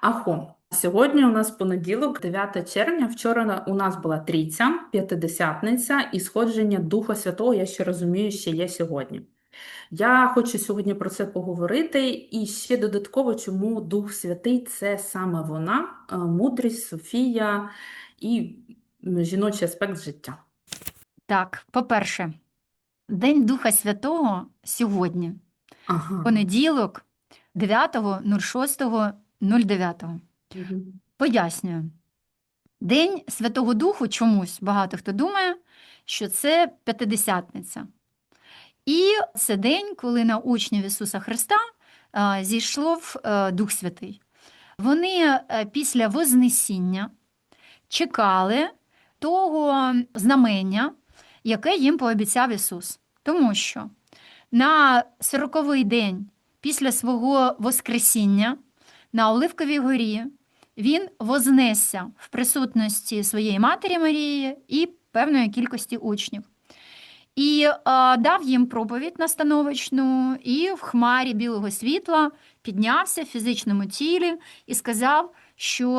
Ахо, сьогодні у нас понеділок, 9 червня. Вчора у нас була трійця, п'ятидесятниця і сходження Духа Святого, я ще розумію, ще є сьогодні. Я хочу сьогодні про це поговорити і ще додатково, чому Дух Святий це саме вона, е, мудрість, Софія і жіночий аспект життя. Так, по-перше, День Духа Святого сьогодні, Ага. понеділок, 9.06.09. Мгм. Пояснюю. День Святого Духу чомусь багато хто думає, що це П'ятидесятниця. І це день, коли на учнів Ісуса Христа зійшов е, Дух Святий. Вони е, після Вознесіння чекали того знамення, яке їм пообіцяв Ісус. Тому що на сороковий день після свого Воскресіння на Оливковій горі він вознесся в присутності своєї матері Марії і певної кількості учнів. І е, дав їм проповідь настановочну, і в хмарі білого світла піднявся в фізичному тілі і сказав, що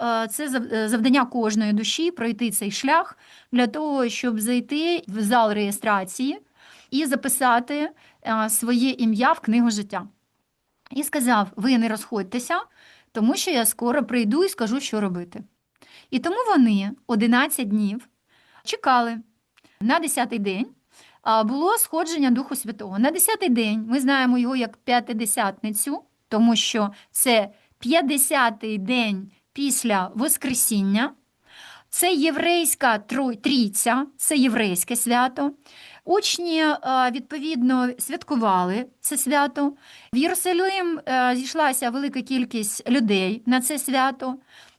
е, це зав- завдання кожної душі пройти цей шлях для того, щоб зайти в зал реєстрації і записати е, своє ім'я в книгу життя. І сказав: ви не розходьтеся, тому що я скоро прийду і скажу, що робити. І тому вони 11 днів чекали. На 10-й день було сходження Духу Святого. На 10-й день ми знаємо його як п'ятидесятницю, тому що це 50-й день після Воскресіння. Це єврейська трійця, це єврейське свято. Учні е, відповідно святкували це свято. В Єрусалим е, зійшлася велика кількість людей на це свято.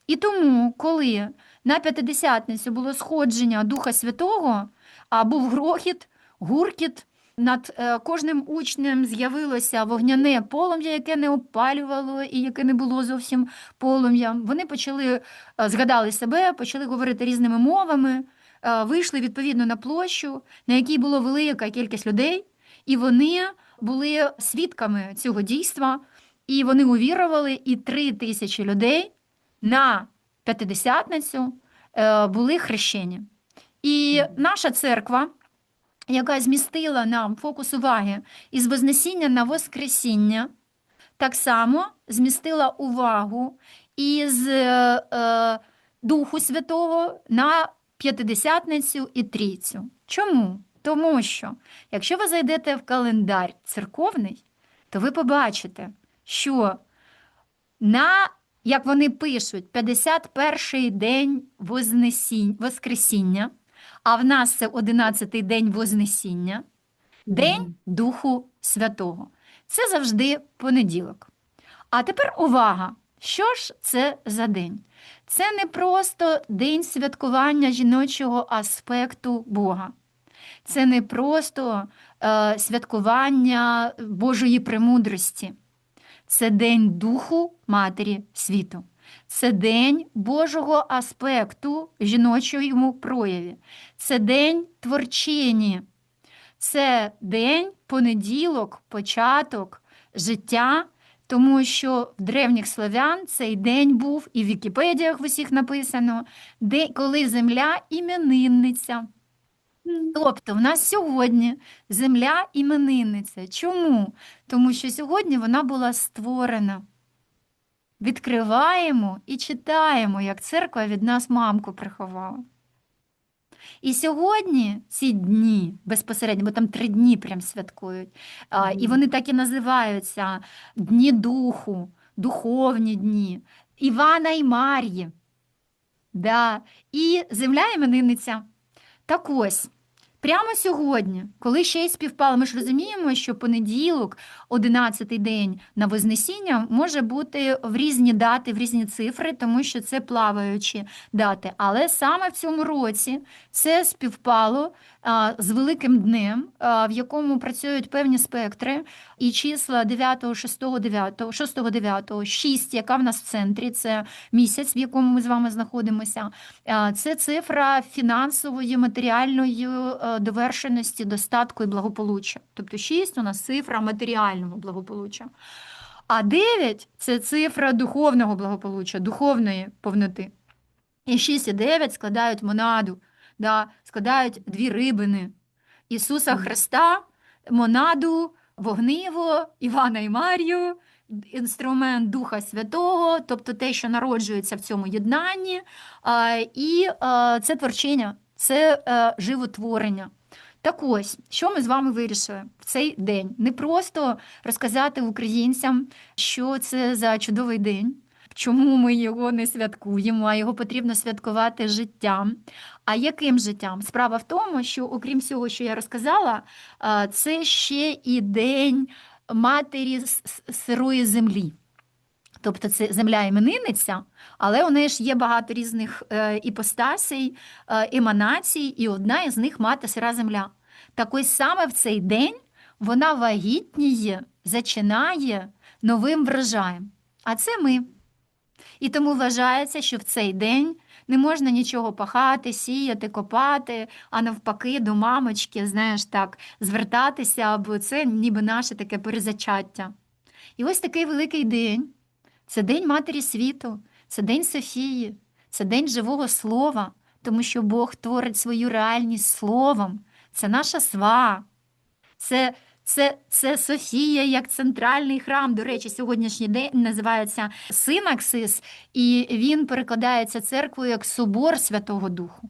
І тому, коли на п'ятидесятницю було сходження Духа Святого, а був грохіт, гуркіт, над е, кожним учнем з'явилося вогняне полум'я, яке не опалювало і яке не було зовсім полум'ям. Вони почали згадали себе, почали говорити різними мовами, вийшли відповідно на площу, на якій було велика кількість людей, і вони були свідками цього дійства, і вони увірували, і три тисячі людей на п'ятидесятницю е, були хрещені. І наша церква, яка змістила нам фокус уваги із Вознесіння на Воскресіння, так само змістила увагу із е, е, Духу Святого на П'ятидесятницю і Трійцю. Чому? Тому що, якщо ви зайдете в календар церковний, то ви побачите, що на, як вони пишуть, 51-й день Воскресіння, а в нас це 11-й день Вознесіння, День Духу Святого. Це завжди понеділок. А тепер увага! Що ж це за день? Це не просто день святкування жіночого аспекту Бога. Це не просто е, святкування Божої премудрості. Це день Духу Матері світу. Це день Божого аспекту жіночому прояві. Це день творчині. Це день, понеділок, початок життя, тому що в древніх славян цей день був, і в Вікіпедіях в усіх написано, де, коли земля іменинниця. Тобто в нас сьогодні земля іменинниця. Чому? Тому що сьогодні вона була створена. Відкриваємо і читаємо, як церква від нас мамку приховала. І сьогодні ці дні безпосередньо, бо там три дні прям святкують, а, і вони так і називаються Дні Духу, духовні дні, Івана і Мар'ї. Да. І земля іменинниця. Так ось, прямо сьогодні, коли ще й співпало, ми ж розуміємо, що понеділок, 11-й день на Вознесіння, може бути в різні дати, в різні цифри, тому що це плаваючі дати. Але саме в цьому році це співпало а, з великим днем, а, в якому працюють певні спектри, і числа 9, 6, 9, 6, 9, 6, яка в нас в центрі, це місяць, в якому ми з вами знаходимося. А, Це цифра фінансової, матеріальної е, довершеності, достатку і благополуччя. Тобто 6 у нас цифра матеріального благополуччя. А 9 – це цифра духовного благополуччя, духовної повноти. І 6 і 9 складають монаду, да, складають дві рибини. Ісуса Христа, монаду, вогниво, Івана і Марію, інструмент Духа Святого, тобто те, що народжується в цьому єднанні. І це творчення, це е, животворення. Так ось, що ми з вами вирішили в цей день? Не просто розказати українцям, що це за чудовий день, чому ми його не святкуємо, а його потрібно святкувати життям. А яким життям? Справа в тому, що окрім всього, що я розказала, а, це ще і день матері сирої землі. Тобто це земля іменинниця, але у неї ж є багато різних е, іпостасей, е, еманацій, і одна із них мати сира земля. Так ось саме в цей день вона вагітніє, зачинає новим врожаєм. А це ми. І тому вважається, що в цей день не можна нічого пахати, сіяти, копати, а навпаки, до мамочки, знаєш, так, звертатися, бо це ніби наше таке перезачаття. І ось такий великий день. Це День Матері світу, це День Софії, це День живого слова, тому що Бог творить свою реальність словом. Це наша сва. Це, це, це Софія як центральний храм. До речі, сьогоднішній день називається Синаксис, і він перекладається церквою як Собор Святого Духу.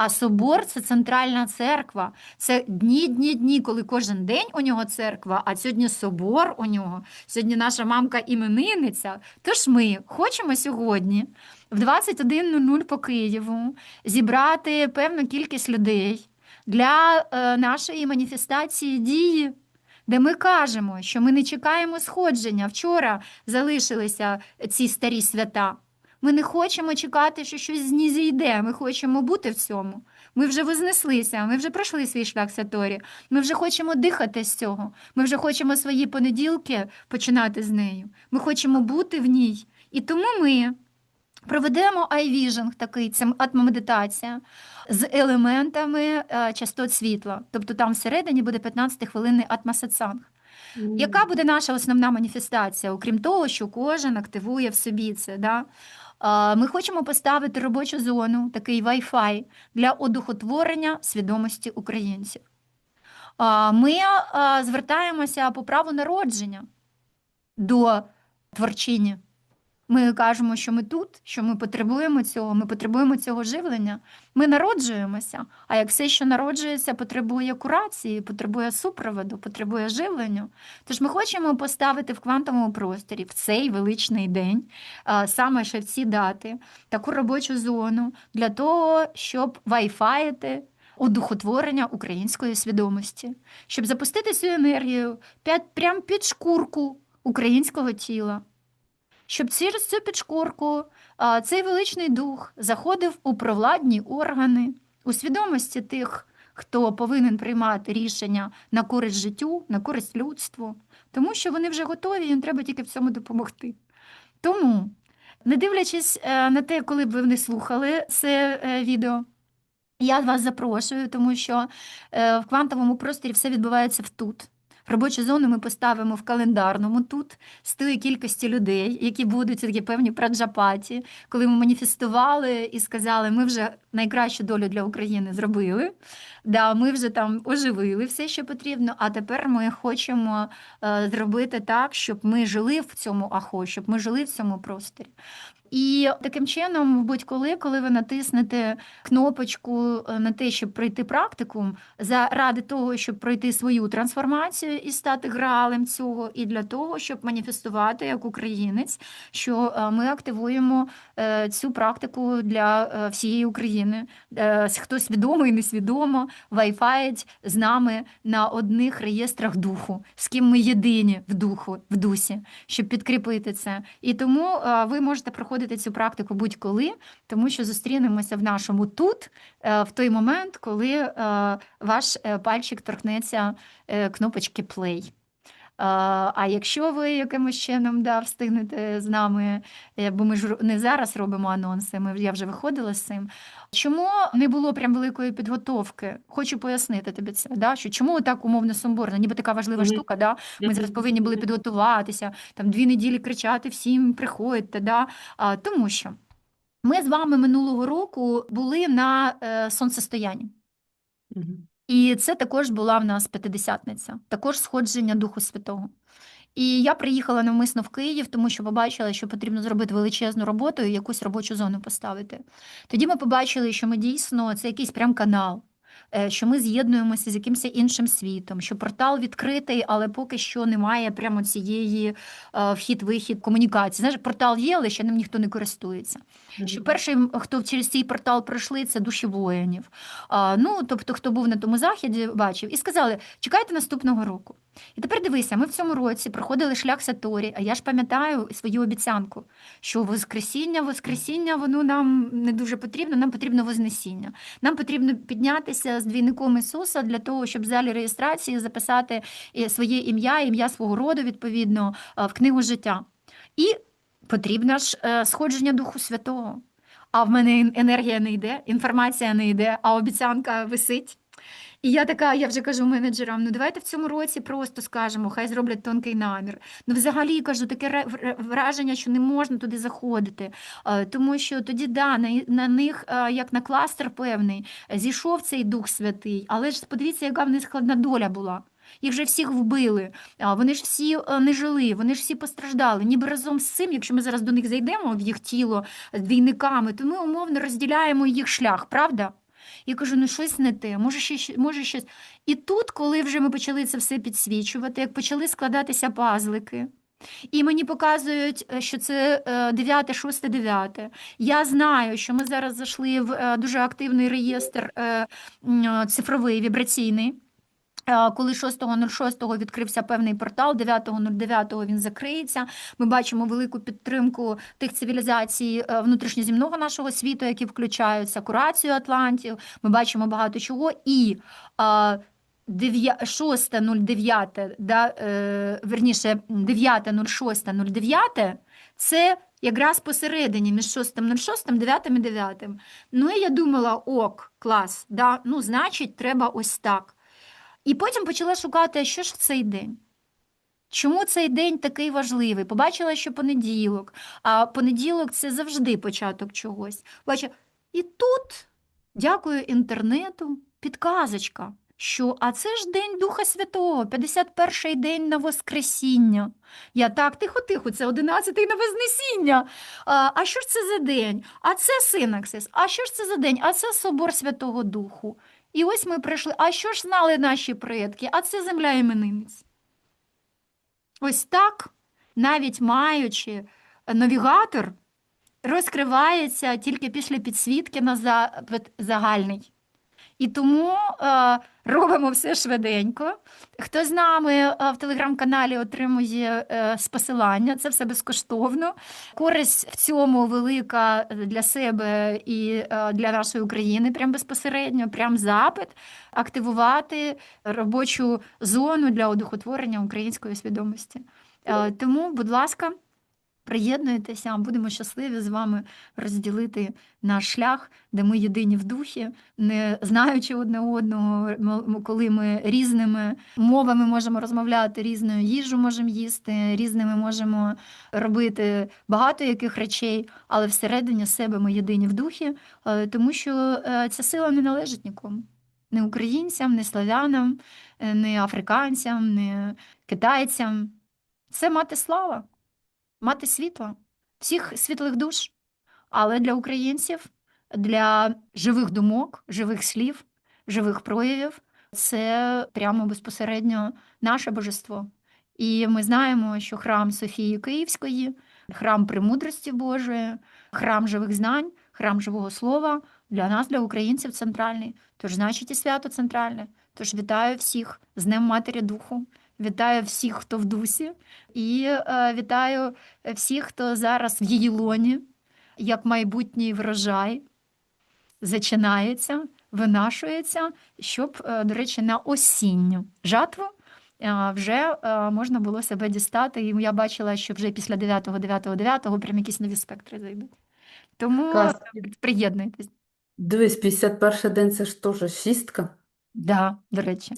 А собор це центральна церква. Це дні, дні, дні, коли кожен день у нього церква, а сьогодні собор у нього. Сьогодні наша мамка іменинниця. Тож ми хочемо сьогодні в 21.00 по Києву зібрати певну кількість людей для е, нашої маніфестації дії. Де ми кажемо, що ми не чекаємо сходження. Вчора залишилися ці старі свята. Ми не хочемо чекати, що щось з ні. Ми хочемо бути в цьому. Ми вже вознеслися, ми вже пройшли свій шлях Саторі. Ми вже хочемо дихати з цього. Ми вже хочемо свої понеділки починати з нею. Ми хочемо бути в ній. І тому ми проведемо iVision, такий це атмомедитація з елементами е, частот світла. Тобто там всередині буде 15-хвилинний атмасатсанг. Яка буде наша основна маніфестація, окрім того, що кожен активує в собі це? Да? Ми хочемо поставити робочу зону, такий Wi-Fi для одухотворення свідомості українців. Ми звертаємося по праву народження до творчині. Ми кажемо, що ми тут, що ми потребуємо цього, ми потребуємо цього живлення. Ми народжуємося. А як все, що народжується, потребує курації, потребує супроводу, потребує живлення. Тож ми хочемо поставити в квантовому просторі в цей величний день, саме ще в ці дати, таку робочу зону для того, щоб вайфаїти одухотворення української свідомості, щоб запустити цю енергію прямо під шкурку українського тіла щоб через цю підшкурку цей величний дух заходив у провладні органи, у свідомості тих, хто повинен приймати рішення на користь життю, на користь людству, тому що вони вже готові, їм треба тільки в цьому допомогти. Тому, не дивлячись е, на те, коли б ви не слухали це е, відео, я вас запрошую, тому що е, в квантовому просторі все відбувається в тут. Робочу зону ми поставимо в календарному тут з тої кількості людей, які будуть такі певні праджапаті, коли ми маніфестували і сказали, ми вже найкращу долю для України зробили. Да, ми вже там оживили все, що потрібно. А тепер ми хочемо е, зробити так, щоб ми жили в цьому ахо, щоб ми жили в цьому просторі. І таким чином, будь-коли, коли ви натиснете кнопочку е, на те, щоб пройти практикум, заради того, щоб пройти свою трансформацію і стати гралем цього, і для того, щоб маніфестувати як українець, що е, ми активуємо е, цю практику для всієї України. Хто свідомо і несвідомо вайфають з нами на одних реєстрах духу, з ким ми єдині в духу, в дусі, щоб підкріпити це. І тому ви можете проходити цю практику будь-коли, тому що зустрінемося в нашому тут е, в той момент, коли е, ваш е, пальчик торкнеться кнопочки play. А, якщо ви якимось чином да, встигнете з нами, е, бо ми ж не зараз робимо анонси, ми, я вже виходила з цим. Чому не було прям великої підготовки? Хочу пояснити тобі це, да? що чому так умовно сумбурно, ніби така важлива Мгм. штука, да? ми зараз повинні були підготуватися, там дві неділі кричати всім приходьте. Да? А, тому що ми з вами минулого року були на е, сонцестоянні. Мгм. І це також була в нас п'ятидесятниця, також сходження Духу Святого. І я приїхала навмисно в Київ, тому що побачила, що потрібно зробити величезну роботу і якусь робочу зону поставити. Тоді ми побачили, що ми дійсно це якийсь прям канал, що ми з'єднуємося з якимось іншим світом, що портал відкритий, але поки що немає прямо цієї е, вхід-вихід комунікації. Знаєш, портал є, але ще ним ніхто не користується. Що перший, хто через цей портал пройшли, це душі воїнів. Ну, тобто, хто був на тому заході, бачив, і сказали: чекайте наступного року. І тепер дивися, ми в цьому році проходили шлях Саторі, а я ж пам'ятаю свою обіцянку, що Воскресіння, Воскресіння, воно нам не дуже потрібно, нам потрібно Вознесіння. Нам потрібно піднятися з двійником Ісуса для того, щоб в залі реєстрації записати е, своє ім'я, ім'я свого роду, відповідно, е, в книгу життя. І потрібно ж е, сходження Духу Святого. А в мене енергія не йде, інформація не йде, а обіцянка висить. І я така, я вже кажу менеджерам: ну давайте в цьому році просто скажемо, хай зроблять тонкий намір. Ну, взагалі кажу, таке враження, що не можна туди заходити, Е, тому що тоді да, на, на них, е, як на кластер певний, зійшов цей Дух Святий, але ж подивіться, яка в них складна доля була. Їх же всіх вбили, вони ж всі е, не жили, вони ж всі постраждали. Ніби разом з цим, якщо ми зараз до них зайдемо в їх тіло двійниками, то ми умовно розділяємо їх шлях, правда? Я кажу, ну щось не те, може, ще, може щось. І тут, коли вже ми почали це все підсвічувати, як почали складатися пазлики, і мені показують, е, що це 9, 6, 9. Я знаю, що ми зараз зайшли в е, дуже активний реєстр е, цифровий, вібраційний. Е, Коли 6.06 відкрився певний портал, 9.09 він закриється. Ми бачимо велику підтримку тих цивілізацій е, внутрішньоземного нашого світу, які включаються курацію Атлантів. Ми бачимо багато чого. І е, 6.09, да, е, верніше 9.06.09 це якраз посередині між 6.06, 9 і 9. Ну і я думала, ок, клас, да, ну значить, треба ось так. І потім почала шукати, що ж цей день. Чому цей день такий важливий? Побачила, що понеділок, а понеділок це завжди початок чогось. Бачу, і тут, дякую інтернету, підказочка, що а це ж День Духа Святого, 51-й день на Воскресіння. Я так, тихо-тихо, це 11-й на Вознесіння. А, а що ж це за день? А це синаксис. А що ж це за день? А це Собор Святого Духу. І ось ми прийшли. А що ж знали наші предки? А це земля іменинець. Ось так, навіть маючи навігатор, розкривається тільки після підсвітки на загальний. І тому е, робимо все швиденько. Хто з нами е, в телеграм-каналі отримує е, посилання, це все безкоштовно. Користь в цьому велика для себе і е, для нашої України, прям безпосередньо, прям запит активувати робочу зону для одухотворення української свідомості. Е, Тому, будь ласка. Приєднуйтеся, будемо щасливі з вами розділити наш шлях, де ми єдині в духі, не знаючи одне одного, коли ми різними мовами можемо розмовляти, різною їжу можемо їсти, різними можемо робити багато яких речей, але всередині себе ми єдині в духі, е, тому що е, ця сила не належить нікому. Не українцям, не славянам, е, не африканцям, не китайцям. Це мати слава мати світло, всіх світлих душ. Але для українців, для живих думок, живих слів, живих проявів це прямо безпосередньо наше божество. І ми знаємо, що храм Софії Київської, храм премудрості Божої, храм живих знань, храм живого слова для нас, для українців, центральний. Тож, значить, і свято центральне. Тож вітаю всіх з Днем Матері Духу. Вітаю всіх, хто в дусі, і е, вітаю всіх, хто зараз в її лоні, як майбутній врожай, зачинається, винашується, щоб, е, до речі, на осінню жатву е, вже е, можна було себе дістати. І я бачила, що вже після 9, 9, 9 прям якісь нові спектри зайдуть. Тому Клас. е, приєднуйтесь. Дивись, 51 день це ж теж шістка. Да, до речі.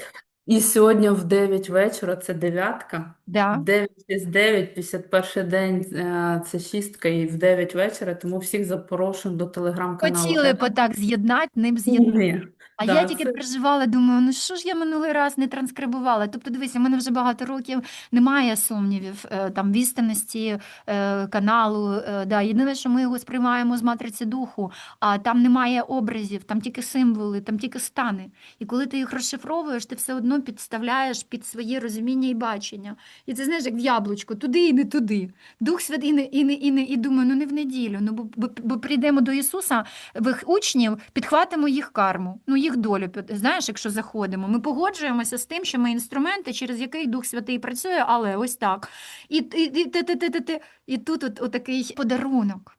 І сьогодні в 9 вечора це дев'ятка. Да. 9 із 9, 51 день е, це шістка і в 9 вечора, тому всіх запрошуємо до телеграм-каналу. Хотіли б так з'єднати, ним з'єднати. Ні. А Да, я тільки це- переживала, думаю, ну що ж я минулий раз не транскрибувала? Тобто, дивися, в мене вже багато років немає сумнівів е, там в істинності е, каналу. е, Да. Єдине, що ми його сприймаємо з матриці духу, а там немає образів, там тільки символи, там тільки стани. І коли ти їх розшифровуєш, ти все одно підставляєш під своє розуміння і бачення. І це знаєш, як в яблучко, туди і не туди. Дух Святий і не, і не, і не і думаю, ну не в неділю. Ну бо, бо, бо прийдемо до Ісуса, в їх учнів, підхватимо їх карму, ну їх долю. Знаєш, якщо заходимо, ми погоджуємося з тим, що ми інструменти, через який Дух Святий працює, але ось так. І, і, і, ти, ти, ти, ти, ти. і тут от, отакий подарунок.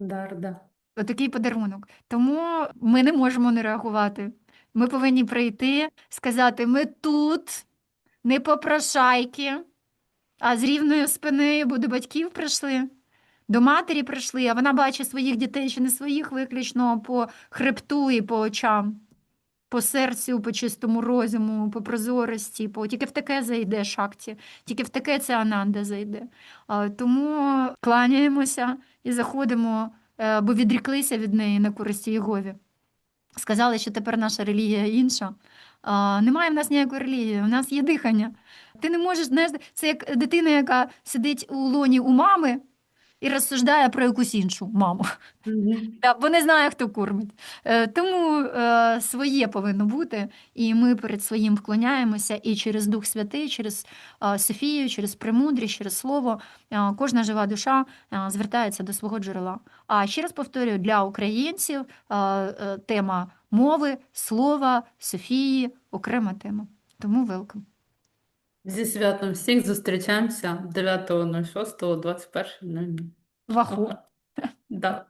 Дар, да. Отакий подарунок. Тому ми не можемо не реагувати. Ми повинні прийти, сказати: ми тут, не попрошайки, а з рівною спиною, бо до батьків прийшли, до матері прийшли, а вона бачить своїх дітей чи не своїх виключно по хребту і по очам, по серцю, по чистому розуму, по прозорості. По... Тільки в таке зайде шакті, тільки в таке це Ананда зайде. Тому кланяємося і заходимо, е, бо відріклися від неї на користі Єгові. Сказали, що тепер наша релігія інша. А, немає в нас ніякої релігії, у нас є дихання. Ти не можеш, знаєш, це як дитина, яка сидить у лоні у мами і розсуждає про якусь іншу маму. Мгм. Да, бо не знає, хто кормить. Е, Тому е, своє повинно бути, і ми перед своїм вклоняємося і через Дух Святий, через е, Софію, через премудрість, через слово. е, Кожна жива душа е, звертається до свого джерела. А ще раз повторюю, для українців е, е, тема мови, слова, Софії окрема тема. Тому велкам. Зі святом всіх зустрічаємося 9.06, 21.00. Ваху. Да.